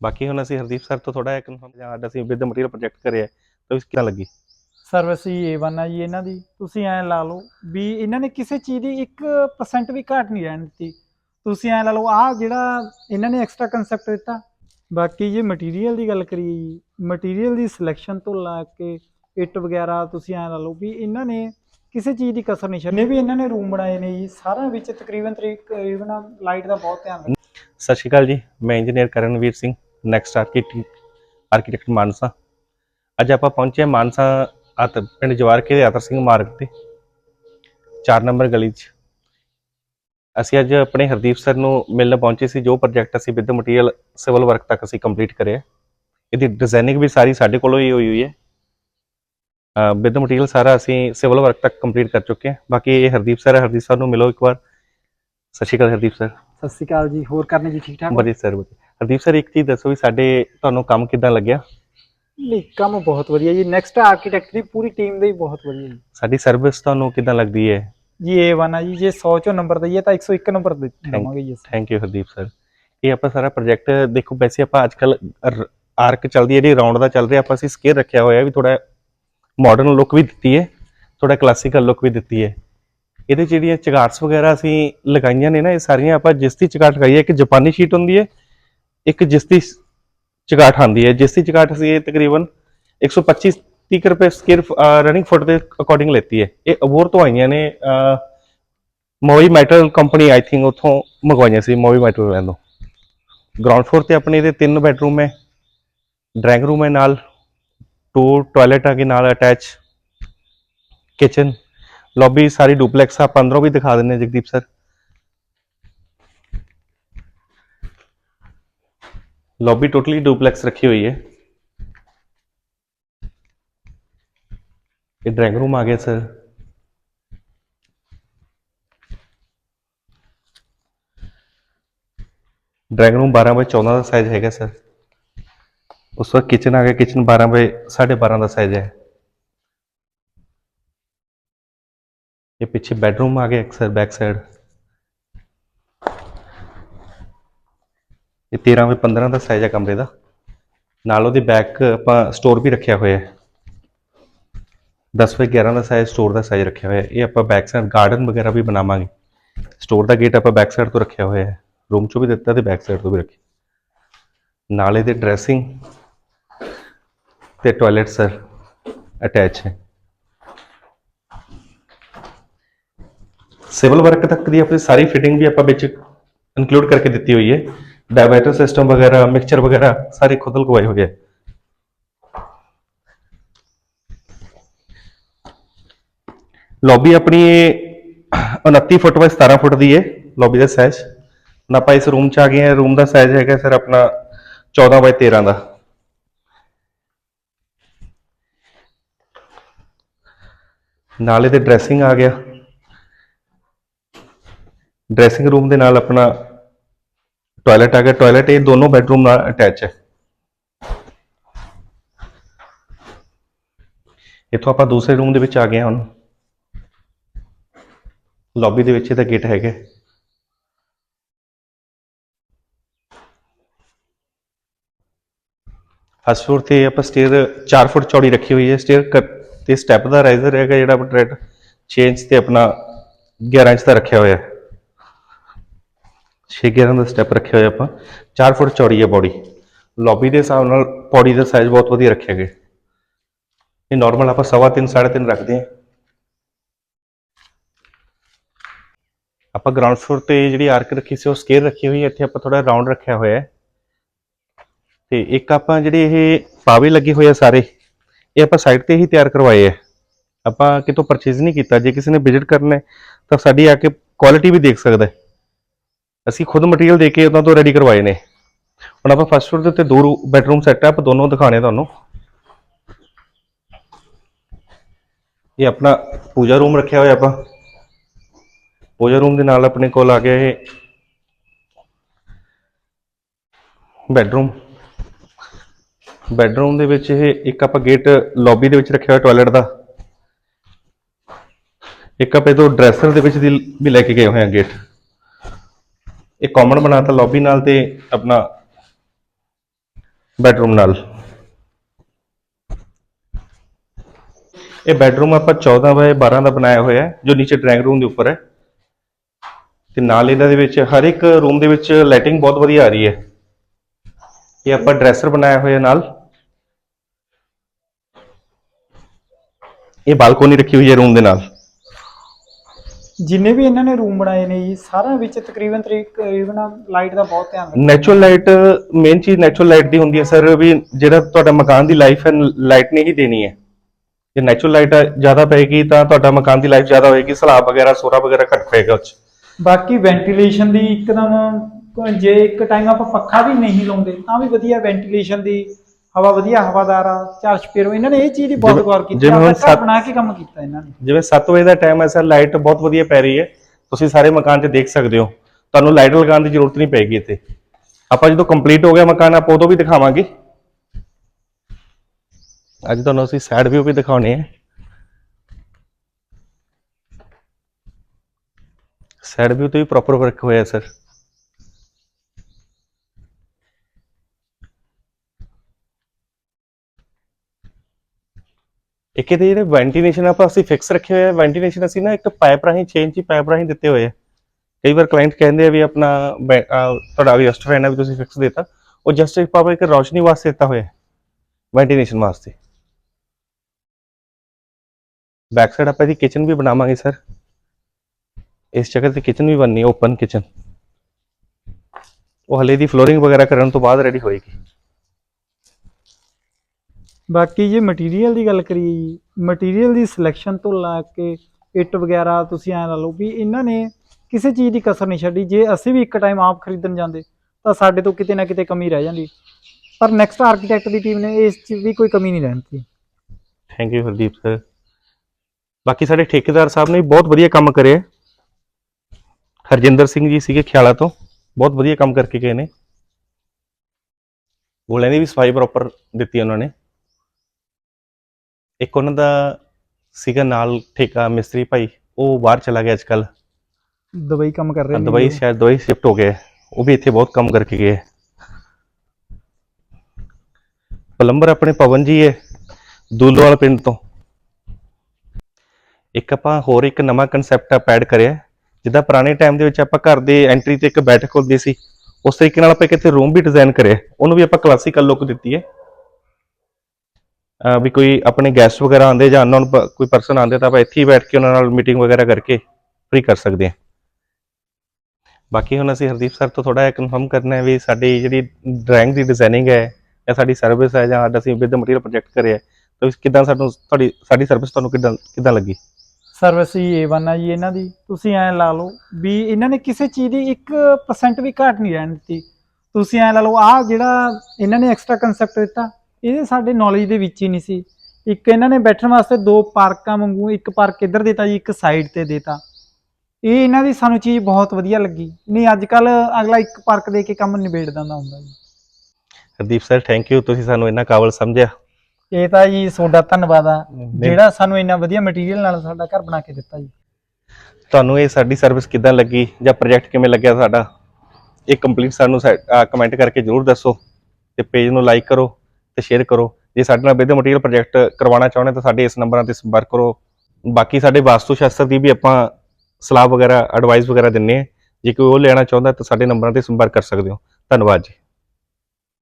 ਬਾਕੀ ਹੁਣ ਅਸੀਂ ਹਰਦੀਪ ਸਰ ਤੋਂ ਥੋੜਾ ਕਨਫਰਮ ਜਾਂ ਅੱਜ ਅਸੀਂ ਵਿਦ ਮਟੀਰੀਅਲ ਪ੍ਰੋਜੈਕਟ ਕਰਿਆ ਤਾਂ ਇਸ ਕਿਦਾਂ ਲੱਗੀ? ਸਰਵਿਸ ਹੀ A1 ਆ ਜੀ ਇਹਨਾਂ ਦੀ। ਤੁਸੀਂ ਐਂ ਲਾ ਲਓ ਵੀ ਇਹਨਾਂ ਨੇ ਕਿਸੇ ਚੀਜ਼ ਦੀ 1% ਵੀ ਘਾਟ ਨਹੀਂ ਰਹਿਣ ਦਿੱਤੀ। ਤੁਸੀਂ ਐਂ ਲਾ ਲਓ ਆਹ ਜਿਹੜਾ ਇਹਨਾਂ ਨੇ ਐਕਸਟਰਾ ਕਨਸੈਪਟ ਦਿੱਤਾ। ਬਾਕੀ ਜੇ ਮਟੀਰੀਅਲ ਦੀ ਗੱਲ ਕਰੀਏ ਜੀ ਮਟੀਰੀਅਲ ਦੀ ਸਿਲੈਕਸ਼ਨ ਤੋਂ ਲਾ ਕੇ ਇੱਟ ਵਗੈਰਾ ਤੁਸੀਂ ਐਂ ਲਾ ਲਓ ਵੀ ਇਹਨਾਂ ਨੇ ਕਿਸੇ ਚੀਜ਼ ਦੀ ਕਸਰ ਨਹੀਂ ਛੱਡੀ ਵੀ ਇਹਨਾਂ ਨੇ ਰੂਮ ਬਣਾਏ ਨੇ ਜੀ ਸਾਰਾ ਵਿੱਚ ਤਕਰੀਬਨ ਤਕਰੀਬਨ ਲਾਈਟ ਦਾ ਬਹੁਤ ਧਿਆਨ ਰੱਖਿਆ ਸਤਿ ਸ਼੍ਰੀ ਅਕਾਲ ਜੀ ਮੈਂ engineer Karanveer Singh. Next architect architect Mansa ਅੱਜ ਆਪਾਂ ਪਹੁੰਚੇ ਮਾਨਸਾ ਆਤ ਪਿੰਡ ਜਵਾਰ ਕੇ ਆਤਰ ਸਿੰਘ ਮਾਰਗ ਤੇ 4 ਨੰਬਰ ਗਲੀ 'ਚ। ਅਸੀਂ ਅੱਜ ਆਪਣੇ ਹਰਦੀਪ ਸਰ ਨੂੰ ਮਿਲਣ ਪਹੁੰਚੇ ਸੀ ਜੋ ਪ੍ਰੋਜੈਕਟ ਅਸੀਂ ਵਿਦ ਮਟੀਰੀਅਲ ਸਿਵਲ ਵਰਕ ਤੱਕ ਅਸੀਂ ਕੰਪਲੀਟ ਕਰਿਆ। ਇਹਦੀ ਡਿਜ਼ਾਈਨਿੰਗ ਵੀ ਸਾਰੀ ਸਾਡੇ ਕੋਲੋਂ ਹੀ ਹੋਈ ਹੋਈ ਹੈ। ਵਿਦ ਮਟੀਰੀਅਲ ਸਾਰਾ ਅਸੀਂ ਸਿਵਲ ਵਰਕ ਤੱਕ ਕੰਪਲੀਟ ਕਰ ਚੁੱਕੇ ਹਾਂ। ਬਾਕੀ ਇਹ ਹਰਦੀਪ ਸਰ ਹਰਦੀਪ ਸਰ ਨੂੰ ਮਿਲੋ ਇੱਕ ਵਾਰ। ਸਤਿ ਸ਼੍ਰੀ ਅਕਾਲ ਹਰਦੀਪ ਸਰ ਸਤਿ ਸ਼੍ਰੀ ਅਕਾਲ ਜੀ ਹੋਰ ਕਰਨੇ ਜੀ ਠੀਕ ਠਾਕ ਵਧੀਆ ਸਰ ਵਧੀਆ। ਹਰਦੀਪ ਸਰ ਇੱਕ ਚੀਜ਼ ਦੱਸੋ ਵੀ ਸਾਡੇ ਤੁਹਾਨੂੰ ਕੰਮ ਕਿਦਾਂ ਲੱਗਿਆ? ਨਹੀਂ ਕੰਮ ਬਹੁਤ ਵਧੀਆ ਜੀ। ਨੈਕਸਟ ਆਰਕੀਟੈਕਟ ਦੀ ਪੂਰੀ ਟੀਮ ਦਾ ਹੀ ਬਹੁਤ ਵਧੀਆ ਜੀ। ਸਾਡੀ ਸਰਵਿਸ ਤੁਹਾਨੂੰ ਕਿਦਾਂ ਲੱਗਦੀ ਹੈ? ਜੀ A1 ਆ ਜੀ। ਜੇ 100 ਚੋਂ ਨੰਬਰ ਦਈਏ ਤਾਂ 101 ਨੰਬਰ ਦੇ- ਦੇਵਾਂਗੇ ਜੀ ਥੈਂਕ ਯੂ ਹਰਦੀਪ ਸਰ ਇਹ ਆਪਾਂ ਸਾਰਾ ਪ੍ਰੋਜੈਕਟ ਦੇਖੋ ਵੈਸੇ ਆਪਾਂ ਅੱਜਕੱਲ ਆਰਕ ਚੱਲਦੀ ਹੈ ਜਿਹੜੀ ਰਾਉਂਡ ਦਾ ਚੱਲ ਰਿਹਾ। ਆਪਾਂ ਅਸੀਂ ਸਕੇਅਰ ਰੱਖਿਆ ਹੋਇਆ ਵੀ ਥੋੜਾ ਮਾਡਰਨ ਲੁੱਕ ਵੀ ਦਿੱਤੀ ਹੈ ਥੋੜਾ ਕਲਾਸੀਕਲ ਲੁੱਕ ਵੀ ਦਿੱਤੀ ਹੈ। ਇਹਦੇ ਜਿਹੜੀਆਂ ਚਗਾਰਟਸ ਵਗੈਰਾ ਅਸੀਂ ਲਗਾਈਆਂ ਨੇ ਨਾ ਇਹ ਸਾਰੀਆਂ ਆਪਾਂ ਜਿਸ ਦੀ ਚਗਾਟ ਲਗਾਈ ਹੈ ਇੱਕ ਜਾਪਾਨੀ ਸ਼ੀਟ ਹੁੰਦੀ ਹੈ ਇੱਕ ਜਿਸ ਦੀ ਚਗਾਟ ਆਉਂਦੀ ਹੈ। ਜਿਸ ਦੀ ਚਗਾਟ ਅਸੀਂ ਇਹ ਤਕਰੀਬਨ 125 30 ਰੁਪਏ ਸਕੁਅਰ ਰਨਿੰਗ ਫੁੱਟ ਦੇ ਅਕੋਰਡਿੰਗ ਲੈਤੀ ਹੈ। ਇਹ ਅਬੋਰ ਤੋਂ ਆਈਆਂ ਨੇ ਮੋਈ ਮੈਟਲ ਕੰਪਨੀ ਆਈ ਥਿੰਕ ਉੱਥੋਂ ਮੰਗਵਾਈਆਂ ਸੀ ਮੋਈ ਮੈਟਲ ਲੈਂਦੋ ਗਰਾਊਂਡ ਫਲੋਰ ਤੇ ਆਪਣੇ ਇਹਦੇ ਤਿੰਨ ਬੈਡਰੂਮ ਹੈ ਡਰਾਇੰਗ ਰੂਮ ਹੈ ਨਾਲ ਟੂ ਟਾਇਲਟ ਆ ਕੇ ਨਾਲ ਅਟੈਚ ਕਿਚਨ ਲੌਬੀ ਸਾਰੀ ਡੁਪਲੈਕਸ ਆਪਾਂ ਅੰਦਰੋਂ ਵੀ ਦਿਖਾ ਦਿੰਨੇ Jagdeep sir lobby totally duplex ਰੱਖੀ ਹੋਈ ਹੈ ਇਹ ਡਰਾਇੰਗ ਰੂਮ ਆ ਗਿਆ ਸਰ ਡਰਾਇੰਗ ਰੂਮ 12 ਬਾਈ 14 ਦਾ ਸਾਈਜ਼ ਹੈਗਾ ਸਰ ਉਸ ਤੋਂ ਕਿਚਨ ਆ ਗਿਆ ਕਿਚਨ 12 ਬਾਈ 12.5 ਦਾ ਸਾਈਜ਼ ਹੈ ਇਹ ਪਿੱਛੇ ਬੈਡਰੂਮ ਆ ਗਿਆ ਇੱਕ ਸਰ ਬੈਕ ਸਾਈਡ ਇਹ 13 ਬਾਈ 15 ਦਾ ਸਾਈਜ਼ ਹੈ ਕਮਰੇ ਦਾ। ਨਾਲ ਉਹਦੇ ਬੈਕ ਆਪਾਂ ਸਟੋਰ ਵੀ ਰੱਖਿਆ ਹੋਇਆ ਹੈ। 10 ਬਾਈ 11 ਦਾ ਸਾਈਜ਼ ਸਟੋਰ ਦਾ ਸਾਈਜ਼ ਰੱਖਿਆ ਹੋਇਆ ਹੈ। ਇਹ ਆਪਾਂ ਬੈਕ ਸਾਈਡ ਗਾਰਡਨ ਵਗੈਰਾ ਵੀ ਬਣਾਵਾਂਗੇ। ਸਟੋਰ ਦਾ ਗੇਟ ਆਪਾਂ ਬੈਕ ਸਾਈਡ ਤੋਂ ਰੱਖਿਆ ਹੋਇਆ ਹੈ। ਰੂਮ ਚੋਂ ਵੀ ਦਿੱਤਾ ਤੇ ਬੈਕ ਸਾਈਡ ਤੋਂ ਵੀ ਰੱਖਿਆ। ਨਾਲ ਇਹਦੇ ਡਰੈਸਿੰਗ ਤੇ ਟਾਇਲਟ ਸਰ ਅਟੈਚ ਹੈ। ਸਿਵਲ ਵਰਕ ਤੱਕ ਦੀ ਆਪਣੀ ਸਾਰੀ ਫਿਟਿੰਗ ਵੀ ਆਪਾਂ ਵਿੱਚ ਇਨਕਲੂਡ ਕਰਕੇ ਦਿੱਤੀ ਹੋਈ ਹੈ। ਡਾਇਵਰਟਰ ਸਿਸਟਮ ਵਗੈਰਾ ਮਿਕਸਚਰ ਵਗੈਰਾ ਸਾਰੇ ਖੁਦ ਲਗਵਾਏ ਹੋਏ ਹੈ। ਲੌਬੀ ਆਪਣੀ ਇਹ 29 ਫੁੱਟ ਬਾਈ 17 ਫੁੱਟ ਦੀ ਹੈ ਲੌਬੀ ਦਾ ਸਾਈਜ਼ ਹੁਣ ਆਪਾਂ ਇਸ ਰੂਮ ਚ ਆ ਗਏ ਹਾਂ ਰੂਮ ਦਾ ਸਾਈਜ਼ ਹੈਗਾ ਸਰ ਆਪਣਾ 14 ਬਾਈ 13 ਦਾ। ਨਾਲ ਇਹਦੇ ਡਰੈਸਿੰਗ ਆ ਗਿਆ। ਡਰੈਸਿੰਗ ਰੂਮ ਦੇ ਨਾਲ ਆਪਣਾ ਟਾਇਲਟ ਆ ਗਿਆ ਟਾਇਲਟ ਇਹ ਦੋਨੋਂ ਬੈਡਰੂਮ ਨਾਲ ਅਟੈਚ ਹੈ ਇੱਥੋਂ ਆਪਾਂ ਦੂਸਰੇ ਰੂਮ ਦੇ ਵਿੱਚ ਆ ਗਏ ਹਾਂ ਹੁਣ ਲੌਬੀ ਦੇ ਵਿੱਚ ਇਹਦਾ ਗੇਟ ਹੈਗਾ ਫਸਟ ਫਲੋਰ ਤੇ ਆਪਾਂ ਸਟੇਅਰ 4 ਫੁੱਟ ਚੌੜੀ ਰੱਖੀ ਹੋਈ ਹੈ ਸਟੇਅਰ ਤੇ ਸਟੈਪ ਦਾ ਰਾਈਜ਼ਰ ਹੈਗਾ ਜਿਹੜਾ ਆਪਾਂ ਰੈਡ 6 ਇੰਚ ਤੇ ਆਪਣਾ 11 ਇੰਚ ਦਾ ਰੱਖਿਆ ਹੋਇਆ ਹੈ 6 11 ਦਾ ਸਟੈਪ ਰੱਖਿਆ ਹੋਇਆ ਆਪਾਂ। 4 ਫੁੱਟ ਚੌੜੀ ਹੈ ਬੋਡੀ ਲੌਬੀ ਦੇ ਹਿਸਾਬ ਨਾਲ ਪੌੜੀ ਦਾ ਸਾਈਜ਼ ਬਹੁਤ ਵਧੀਆ ਰੱਖਿਆ ਗਿਆ। ਇਹ ਨਾਰਮਲ ਆਪਾਂ ਸਵਾ ਤਿੰਨ, ਸਾਢੇ ਤਿੰਨ ਰੱਖਦੇ ਹਾਂ। ਆਪਾਂ ਗਰਾਊਂਡ ਫਲੋਰ ਤੇ ਜਿਹੜੀ ਆਰਕ ਰੱਖੀ ਸੀ, ਉਹ ਸਕੇਅਰ ਰੱਖੀ ਹੋਈ ਹੈ। ਇੱਥੇ ਆਪਾਂ ਥੋੜਾ ਰਾਉਂਡ ਰੱਖਿਆ ਹੋਇਆ ਹੈ। ਤੇ ਇੱਕ ਆਪਾਂ ਜਿਹੜੇ ਇਹ ਪਾਵੇ ਲੱਗੇ ਹੋਏ ਆ ਸਾਰੇ, ਇਹ ਆਪਾਂ ਸਾਈਟ ਤੇ ਹੀ ਤਿਆਰ ਕਰਵਾਏ ਆ ਆਪਾਂ ਕਿਤੋਂ ਪਰਚੇਜ਼ ਨਹੀਂ ਕੀਤਾ। ਜੇ ਕਿਸੇ ਨੇ ਵਿਜ਼ਿਟ ਕਰਨਾ ਹੈ, ਤਾਂ ਸਾਡੀ ਆ ਕੇ ਕੁਆਲਿਟੀ ਵੀ ਦੇਖ ਸਕਦਾ ਹੈ। ਅਸੀਂ ਖੁਦ ਮਟੀਰੀਅਲ ਦੇ ਕੇ ਉਹਨਾਂ ਤੋਂ ਰੈਡੀ ਕਰਵਾਏ ਨੇ। ਹੁਣ ਆਪਾਂ ਫਸਟ ਫਲੋਰ ਦੇ ਉੱਤੇ ਦੋ ਬੈਡਰੂਮ ਸੈੱਟ ਆ, ਆਪਾਂ ਦੋਨੋਂ ਦਿਖਾਣੇ ਤੁਹਾਨੂੰ। ਇਹ ਆਪਣਾ ਪੂਜਾ ਰੂਮ ਰੱਖਿਆ ਹੋਇਆ ਆਪਾਂ। ਪੂਜਾ ਰੂਮ ਦੇ ਨਾਲ ਆਪਣੇ ਕੋਲ ਆ ਗਿਆ ਇਹ ਬੈਡਰੂਮ ਬੈਡਰੂਮ ਦੇ ਵਿੱਚ ਇਹ ਇੱਕ ਆਪਾਂ ਗੇਟ ਲੌਬੀ ਦੇ ਵਿੱਚ ਰੱਖਿਆ ਹੋਇਆ ਟਾਇਲਟ ਦਾ। ਇੱਕ ਆਪਾਂ ਇਹ ਤੋਂ ਡਰੈਸਰ ਦੇ ਵਿੱਚ ਦੀ ਵੀ ਲੈ ਕੇ ਗਏ ਹੋਏ ਆ ਗੇਟ ਇਹ ਕਾਮਨ ਬਣਾਤਾ ਲੌਬੀ ਨਾਲ ਤੇ ਆਪਣਾ ਬੈਡਰੂਮ ਨਾਲ। ਇਹ ਬੈਡਰੂਮ ਆਪਾਂ 14 ਬਾਏ 12 ਦਾ ਬਣਾਇਆ ਹੋਇਆ ਹੈ, ਜੋ ਨੀਚੇ ਡਰਾਇੰਗ ਰੂਮ ਦੇ ਉੱਪਰ ਹੈ। ਤੇ ਨਾਲ ਇਹਨਾਂ ਦੇ ਵਿੱਚ ਹਰ ਇੱਕ ਰੂਮ ਦੇ ਵਿੱਚ ਲਾਈਟਿੰਗ ਬਹੁਤ ਵਧੀਆ ਆ ਰਹੀ ਹੈ। ਇਹ ਆਪਾਂ ਡਰੈਸਰ ਬਣਾਇਆ ਹੋਇਆ ਨਾਲ। ਇਹ ਬਾਲਕੋਨੀ ਰੱਖੀ ਹੋਈ ਹੈ ਰੂਮ ਦੇ ਨਾਲ। ਜਿੰਨੇ ਵੀ ਇਹਨਾਂ ਨੇ ਰੂਮ ਬਣਾਏ ਨੇ ਜੀ ਸਾਰਿਆਂ ਵਿੱਚ ਤਕਰੀਬਨ ਤਕਰੀਬਨ ਲਾਈਟ ਦਾ ਬਹੁਤ ਧਿਆਨ ਰੱਖਿਆ ਨੈਚੁਰਲ ਲਾਈਟ ਮੇਨ ਚੀਜ਼ ਨੈਚੁਰਲ ਲਾਈਟ ਦੀ ਹੁੰਦੀ ਹੈ ਸਰ ਵੀ ਜਿਹੜਾ ਤੁਹਾਡਾ ਮਕਾਨ ਦੀ ਲਾਈਫ ਹੈ ਲਾਈਟ ਨੇ ਹੀ ਦੇਣੀ ਹੈ। ਜੇ ਨੈਚੁਰਲ ਲਾਈਟ ਜ਼ਿਆਦਾ ਪਏਗੀ ਤਾਂ ਤੁਹਾਡਾ ਮਕਾਨ ਦੀ ਲਾਈਫ ਜ਼ਿਆਦਾ ਹੋਏਗੀ ਸਲਾਬ ਵਗੈਰਾ ਸੋਰਾ ਵਗੈਰਾ ਘੱਟ ਪਏਗਾ ਉਸ 'ਚ। ਬਾਕੀ ਵੈਂਟੀਲੇਸ਼ਨ ਦੀ ਇੱਕਦਮ ਜੇ ਇੱਕ ਟਾਈਮ ਆਪਾਂ ਪੱਖਾ ਵੀ ਨਹੀਂ ਲਾਉਂਦੇ ਤਾਂ ਵੀ ਵਧੀਆ ਵੈਂਟੀਲੇਸ਼ਨ ਦੀ ਹਵਾ ਵਧੀਆ ਹਵਾਦਾਰ ਆ ਚਾਰ ਸਪੇਰੋ ਇਹਨਾਂ ਨੇ ਇਹ ਚੀਜ਼ ਦੀ ਬਹੁਤ ਗੌਰ ਕੀਤੀ ਜਿਵੇਂ ਹੁਣ ਸੱਤ- ਬਣਾ ਕੇ ਕੰਮ ਕੀਤਾ ਇਹਨਾਂ ਨੇ। ਜਿਵੇਂ 7 ਵਜੇ ਦਾ ਟਾਈਮ ਹੈ ਸਰ ਲਾਈਟ ਬਹੁਤ ਵਧੀਆ ਪੈ ਰਹੀ ਹੈ। ਤੁਸੀਂ ਸਾਰੇ ਮਕਾਨ 'ਚ ਦੇਖ ਸਕਦੇ ਹੋ। ਤੁਹਾਨੂੰ ਲਾਈਟ ਲਗਾਉਣ ਦੀ ਜ਼ਰੂਰਤ ਨਹੀਂ ਪਏਗੀ ਇੱਥੇ। ਆਪਾਂ ਜਦੋਂ ਕੰਪਲੀਟ ਹੋ ਗਿਆ ਮਕਾਨ ਆਪਾਂ ਉਦੋਂ ਵੀ ਦਿਖਾਵਾਂਗੇ। ਅੱਜ ਤੁਹਾਨੂੰ ਅਸੀਂ ਸਾਈਡ ਵਿਊ ਵੀ ਦਿਖਾਉਣੇ ਹੈ ਸਾਈਡ ਵਿਊ ਤੇ ਵੀ ਪ੍ਰੋਪਰ ਵਰਕ ਹੋਇਆ ਸਰ ਇੱਕ ਇਹਦੇ ਜਿਹੜੇ ਵੈਂਟੀਲੇਸ਼ਨ ਆਪਾਂ ਅਸੀਂ ਫਿਕਸ ਰੱਖੇ ਹੋਏ ਆ ਵੈਂਟੀਲੇਸ਼ਨ ਅਸੀਂ ਨਾ ਇੱਕ ਪਾਈਪ ਰਾਹੀਂ 6 ਇੰਚੀ ਪਾਈਪ ਰਾਹੀਂ ਦਿੱਤੇ ਹੋਏ ਆ। ਕਈ ਵਾਰ ਕਲਾਇੰਟ ਕਹਿੰਦੇ ਆ ਵੀ ਆਪਣਾ ਤੁਹਾਡਾ ਐਗਜ਼ਸਟ ਫੈਨ ਹੈ ਵੀ ਤੁਸੀਂ ਫਿਕਸ ਦਿੱਤਾ। ਉਹ ਜਸਟ ਇੱਕ ਪਾਪਾ ਇੱਕ ਰੌਸ਼ਨੀ ਵਾਸਤੇ ਦਿੱਤਾ ਹੋਇਆ ਵੈਂਟੀਲੇਸ਼ਨ ਵਾਸਤੇ। ਬੈਕ ਸਾਈਡ ਆਪਾਂ ਇਹਦੀ ਕਿਚਨ ਵੀ ਬਣਾਵਾਂਗੇ ਸਰ ਇਸ ਜਗ੍ਹਾ ਤੇ ਕਿਚਨ ਵੀ ਬਣਨੀ ਓਪਨ ਕਿਚਨ ਉਹ ਹਲੇ ਦੀ ਫਲੋਰਿੰਗ ਵਗੈਰਾ ਕਰਨ ਤੋਂ ਬਾਅਦ ਰੈਡੀ ਹੋਏਗੀ। ਬਾਕੀ ਜੇ ਮਟੀਰੀਅਲ ਦੀ ਗੱਲ ਕਰੀਏ ਜੀ ਮਟੀਰੀਅਲ ਦੀ ਸਿਲੈਕਸ਼ਨ ਤੋਂ ਲਾ ਕੇ ਇੱਟ ਵਗੈਰਾ ਤੁਸੀਂ ਐਂ ਲਾ ਲਓ ਵੀ ਇਹਨਾਂ ਨੇ ਕਿਸੇ ਚੀਜ਼ ਦੀ ਕਸਰ ਨਹੀਂ ਛੱਡੀ, ਜੇ ਅਸੀਂ ਵੀ ਇੱਕ ਟਾਈਮ ਆਪ ਖਰੀਦਣ ਜਾਂਦੇ, ਤਾਂ ਸਾਡੇ ਤੋਂ ਕਿਤੇ ਨਾ ਕਿਤੇ ਕਮੀ ਰਹਿ ਜਾਂਦੀ। ਪਰ ਨੈਕਸਟ ਆਰਕੀਟੈਕਟ ਦੀ ਟੀਮ ਨੇ ਇਸ ਚੀਜ਼ ਦੀ ਕੋਈ ਕਮੀ ਨਹੀਂ ਰਹਿਣ ਦਿੱਤੀ। ਥੈਂਕ ਯੂ ਹਰਦੀਪ ਸਰ ਬਾਕੀ ਸਾਡੇ ਠੇਕੇਦਾਰ ਸਾਹਿਬ ਨੇ ਵੀ ਬਹੁਤ ਵਧੀਆ ਕੰਮ ਕਰਿਆ। ਹਰਜਿੰਦਰ ਸਿੰਘ ਜੀ ਸੀਗੇ ਖਿਆਲਾ ਤੋਂ, ਬਹੁਤ ਵਧੀਆ ਕੰਮ ਕਰਕੇ ਗਏ ਨੇ। ਗੋਲਿਆਂ ਦੀ ਵੀ ਸਫ਼ਾਈ ਪ੍ਰੋਪਰ ਦਿੱਤੀ ਉਹਨਾਂ ਨੇ। ਇੱਕ ਉਹਨਾਂ ਦਾ ਸੀਗਾ ਨਾਲ ਠੇਕਾ ਮਿਸਤਰੀ ਭਾਈ ਉਹ ਬਾਹਰ ਚਲਾ ਗਿਆ ਅੱਜਕੱਲ ਦੁਬਈ ਕੰਮ ਕਰ ਰਹੇ ਨੇ ਦੁਬਈ। ਸ਼ਾਇਦ ਦੁਬਈ ਸ਼ਿਫਟ ਹੋ ਗਏ। ਉਹ ਵੀ ਇੱਥੇ ਬਹੁਤ ਕੰਮ ਕਰਕੇ ਗਏ। ਪਲੰਬਰ ਆਪਣੇ ਪਵਨ ਜੀ ਹੈ ਦੂਲੋਵਾਲ ਪਿੰਡ ਤੋਂ। ਇੱਕ ਆਪਾਂ ਹੋਰ ਇੱਕ ਨਵਾਂ ਕਨਸੈਪਟ ਆ ਐਡ ਕਰਿਆ। ਜਿੱਦਾਂ ਪੁਰਾਣੇ ਟਾਈਮ ਦੇ ਵਿੱਚ ਆਪਾਂ ਘਰ ਦੇ ਐਂਟਰੀ ਤੇ ਇੱਕ ਬੈਠਕ ਹੁੰਦੀ ਸੀ ਉਸ ਤਰੀਕੇ ਨਾਲ ਆਪਾਂ ਇੱਕ ਇੱਥੇ ਰੂਮ ਵੀ ਡਿਜ਼ਾਈਨ ਕਰਿਆ। ਉਹਨੂੰ ਵੀ ਆਪਾਂ ਕਲਾਸੀਕਲ ਲੁੱਕ ਦਿੱਤੀ ਹੈ। ਵੀ ਕੋਈ ਆਪਣੇ ਗੈਸਟ ਵਗੈਰਾ ਆਉਂਦੇ ਜਾਂ ਅਨਨੋਨ ਕੋਈ ਪਰਸਨ ਆਉਂਦੇ ਤਾਂ ਆਪਾਂ ਇੱਥੇ ਹੀ ਬੈਠ ਕੇ ਉਹਨਾਂ ਨਾਲ ਮੀਟਿੰਗ ਵਗੈਰਾ ਕਰਕੇ ਫ੍ਰੀ ਕਰ ਸਕਦੇ ਹਾਂ। ਬਾਕੀ ਹੁਣ ਅਸੀਂ ਹਰਦੀਪ ਸਰ ਤੋਂ ਥੋੜਾ ਜਿਹਾ ਕਨਫਰਮ ਕਰਨਾ ਹੈ ਵੀ ਸਾਡੀ ਜਿਹੜੀ ਡਰਾਇੰਗ ਦੀ ਡਿਜ਼ਾਈਨਿੰਗ ਹੈ ਜਾਂ ਸਾਡੀ ਸਰਵਿਸ ਹੈ ਜਾਂ ਅਸੀਂ ਵਿਦ ਮਟੀਰੀਅਲ ਪ੍ਰੋਜੈਕਟ ਕਰਿਆ ਤਾਂ ਇਸ ਕਿਦਾਂ ਸਾਨੂੰ ਤੁਹਾਡੀ, ਸਾਡੀ ਸਰਵਿਸ ਤੁਹਾਨੂੰ ਕਿਦਾਂ ਕਿਦਾਂ ਲੱਗੀ? ਸਰਵਿਸ ਹੀ A1 ਆ ਜੀ ਇਹਨਾਂ ਦੀ। ਤੁਸੀਂ ਐਂ ਲਾ ਲਓ ਵੀ ਇਹਨਾਂ ਨੇ ਕਿਸੇ ਚੀਜ਼ ਦੀ 1% ਵੀ ਘਾਟ ਨਹੀਂ ਰਹਿਣ ਦਿੱਤੀ। ਤੁਸੀਂ ਐਂ ਲਾ ਲਓ, ਆਹ ਜਿਹੜਾ ਇਹਨਾਂ ਨੇ ਐਕਸਟਰਾ ਕਨਸੈਪਟ ਦਿੱਤਾ ਇਹ ਸਾਡੇ ਨੌਲੇਜ ਦੇ ਵਿੱਚ ਹੀ ਨਹੀਂ ਸੀ। ਇੱਕ ਇਹਨਾਂ ਨੇ ਬੈਠਣ ਵਾਸਤੇ ਦੋ ਪਾਰਕਾਂ ਵਾਂਗੂ ਇੱਕ ਪਾਰਕ ਇੱਧਰ ਦਿੱਤਾ ਜੀ ਇੱਕ ਸਾਈਡ ਤੇ ਦਿੱਤਾ। ਇਹ ਇਹਨਾਂ ਦੀ ਸਾਨੂੰ ਚੀਜ਼ ਬਹੁਤ ਵਧੀਆ ਲੱਗੀ। ਨਹੀਂ ਅੱਜ ਕੱਲ ਅਗਲਾ ਇੱਕ ਪਾਰਕ ਦੇ ਕੇ ਕੰਮ ਨਿਬੇੜ ਦਿੰਦਾ ਹੁੰਦਾ ਜੀ। ਹਰਦੀਪ ਸਰ ਥੈਂਕ ਯੂ ਤੁਸੀਂ ਸਾਨੂੰ ਇੰਨਾ ਕਾਬਲ ਸਮਝਿਆ। ਇਹ ਤਾਂ ਜੀ ਤੁਹਾਡਾ ਧੰਨਵਾਦ ਆ। ਜਿਹੜਾ ਸਾਨੂੰ ਇੰਨਾ ਵਧੀਆ ਮਟੀਰੀਅਲ ਨਾਲ ਸਾਡਾ ਘਰ ਬਣਾ ਕੇ ਦਿੱਤਾ ਜੀ। ਤੁਹਾਨੂੰ ਇਹ ਸਾਡੀ ਸਰਵਿਸ ਕਿਦਾਂ ਲੱਗੀ? ਜਾਂ ਪ੍ਰੋਜੈਕਟ ਕਿਵੇਂ ਲੱਗਿਆ ਸਾਡਾ ਇਹ ਕੰਪਲੀਟ ਸਾਨੂੰ ਕਮੈਂਟ ਕਰਕੇ ਜਰੂਰ ਦੱਸੋ। ਤੇ ਪੇਜ ਨੂੰ ਲਾਈਕ ਕਰੋ। ਤੇ ਸ਼ੇਅਰ ਕਰੋ। ਜੇ ਸਾਡੇ ਨਾਲ ਵਿਦ ਮਟੀਰੀਅਲ ਪ੍ਰੋਜੈਕਟ ਕਰਵਾਉਣਾ ਚਾਹੁੰਦੇ ਤਾਂ ਸਾਡੇ ਇਸ ਨੰਬਰਾਂ ਤੇ ਸੰਪਰਕ ਕਰੋ। ਬਾਕੀ ਸਾਡੇ ਵਾਸਤੂ ਸ਼ਾਸਤਰ ਦੀ ਵੀ ਆਪਾਂ ਸਲਾਹ ਵਗੈਰਾ ਐਡਵਾਈਸ ਵਗੈਰਾ ਦਿੰਨੇ ਆ। ਜੇ ਕੋਈ ਉਹ ਲੈਣਾ ਚਾਹੁੰਦਾ ਤਾਂ ਸਾਡੇ ਨੰਬਰਾਂ ਤੇ ਸੰਪਰਕ ਕਰ ਸਕਦੇ ਹੋ। ਧੰਨਵਾਦ ਜੀ।